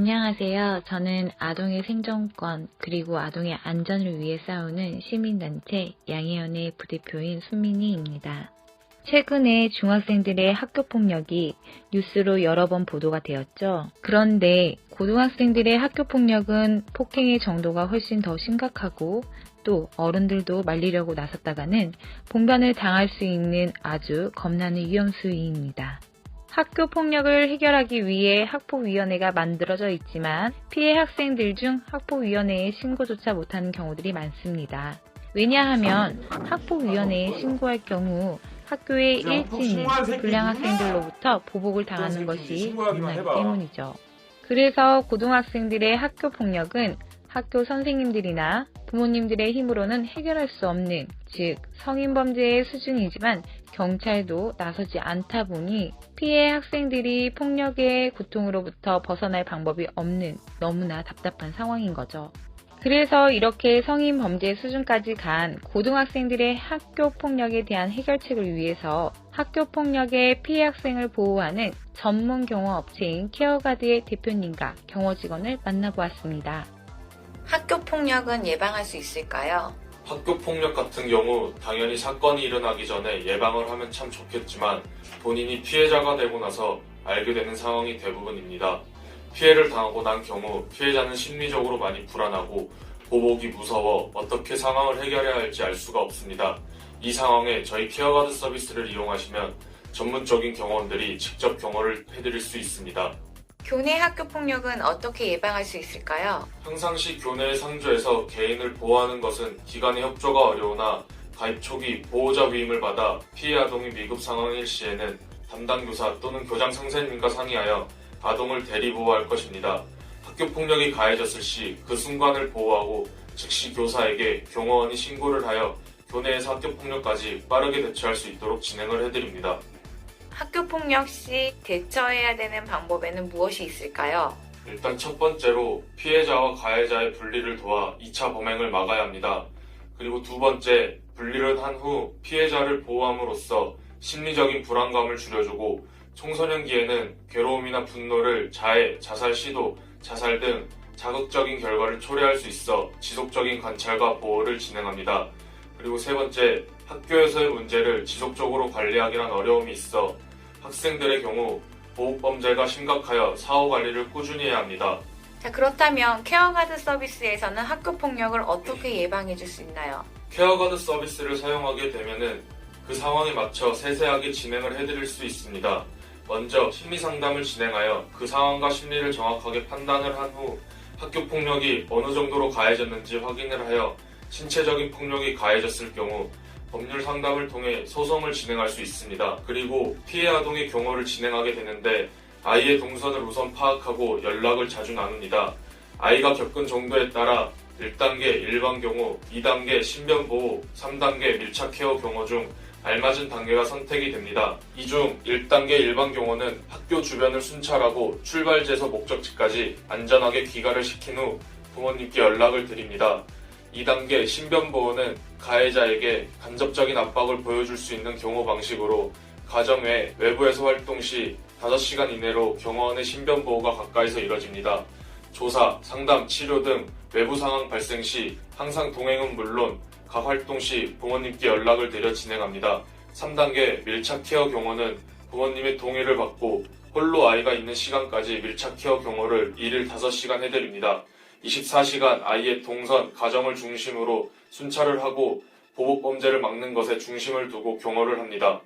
안녕하세요. 저는 아동의 생존권 그리고 아동의 안전을 위해 싸우는 시민단체 양혜연의 부대표인 순민이입니다. 최근에 중학생들의 학교 폭력이 뉴스로 여러 번 보도가 되었죠. 그런데 고등학생들의 학교 폭력은 폭행의 정도가 훨씬 더 심각하고 또 어른들도 말리려고 나섰다가는 봉변을 당할 수 있는 아주 겁나는 위험 수위입니다. 학교 폭력을 해결하기 위해 학폭위원회가 만들어져 있지만 피해 학생들 중 학폭위원회에 신고조차 못하는 경우들이 많습니다. 왜냐하면 학폭위원회에 신고할 경우 학교의 일진이 불량 학생들로부터 보복을 당하는 것이 겁나기 때문이죠. 그래서 고등학생들의 학교 폭력은 학교 선생님들이나 부모님들의 힘으로는 해결할 수 없는, 즉, 성인 범죄의 수준이지만 경찰도 나서지 않다 보니 피해 학생들이 폭력의 고통으로부터 벗어날 방법이 없는 너무나 답답한 상황인 거죠. 그래서 이렇게 성인 범죄 수준까지 간 고등학생들의 학교 폭력에 대한 해결책을 위해서 학교 폭력의 피해 학생을 보호하는 전문 경호 업체인 케어가드의 대표님과 경호 직원을 만나보았습니다. 학교 폭력은 예방할 수 있을까요? 학교 폭력 같은 경우 당연히 사건이 일어나기 전에 예방을 하면 참 좋겠지만 본인이 피해자가 되고 나서 알게 되는 상황이 대부분입니다. 피해를 당하고 난 경우 피해자는 심리적으로 많이 불안하고 보복이 무서워 어떻게 상황을 해결해야 할지 알 수가 없습니다. 이 상황에 저희 케어가드 서비스를 이용하시면 전문적인 경호원들이 직접 경호를 해드릴 수 있습니다. 교내 학교 폭력은 어떻게 예방할 수 있을까요? 평상시 교내 상조에서 개인을 보호하는 것은 기관의 협조가 어려우나 가입 초기 보호자 위임을 받아 피해 아동이 미급 상황일 시에는 담당 교사 또는 교장 선생님과 상의하여 아동을 대리 보호할 것입니다. 학교 폭력이 가해졌을 시 그 순간을 보호하고 즉시 교사에게 경호원이 신고를 하여 교내에서 학교 폭력까지 빠르게 대처할 수 있도록 진행을 해드립니다. 학교 폭력 시 대처해야 되는 방법에는 무엇이 있을까요? 일단 첫 번째로 피해자와 가해자의 분리를 도와 2차 범행을 막아야 합니다. 그리고 두 번째, 분리를 한 후 피해자를 보호함으로써 심리적인 불안감을 줄여주고 청소년기에는 괴로움이나 분노를 자해, 자살 시도, 자살 등 자극적인 결과를 초래할 수 있어 지속적인 관찰과 보호를 진행합니다. 그리고 세 번째, 학교에서의 문제를 지속적으로 관리하기란 어려움이 있어 학생들의 경우 보호범죄가 심각하여 사후 관리를 꾸준히 해야 합니다. 자, 그렇다면 케어가드 서비스에서는 학교 폭력을 어떻게 예방해 줄 수 있나요? 케어가드 서비스를 사용하게 되면은 그 상황에 맞춰 세세하게 진행을 해드릴 수 있습니다. 먼저 심리 상담을 진행하여 그 상황과 심리를 정확하게 판단을 한 후 학교 폭력이 어느 정도로 가해졌는지 확인을 하여 신체적인 폭력이 가해졌을 경우 법률 상담을 통해 소송을 진행할 수 있습니다. 그리고 피해 아동의 경호를 진행하게 되는데 아이의 동선을 우선 파악하고 연락을 자주 나눕니다. 아이가 겪은 정도에 따라 1단계 일반 경호, 2단계 신변 보호, 3단계 밀착 케어 경호 중 알맞은 단계가 선택이 됩니다. 이 중 1단계 일반 경호는 학교 주변을 순찰하고 출발지에서 목적지까지 안전하게 귀가를 시킨 후 부모님께 연락을 드립니다. 2단계 신변 보호는 가해자에게 간접적인 압박을 보여줄 수 있는 경호 방식으로 가정 외 외부에서 활동 시 5시간 이내로 경호원의 신변 보호가 가까이서 이뤄집니다. 조사, 상담, 치료 등 외부 상황 발생 시 항상 동행은 물론 각 활동 시 부모님께 연락을 드려 진행합니다. 3단계 밀착 케어 경호는 부모님의 동의를 받고 홀로 아이가 있는 시간까지 밀착 케어 경호를 1일 5시간 해드립니다. 24시간 아이의 동선, 가정을 중심으로 순찰을 하고 보복 범죄를 막는 것에 중심을 두고 경호를 합니다.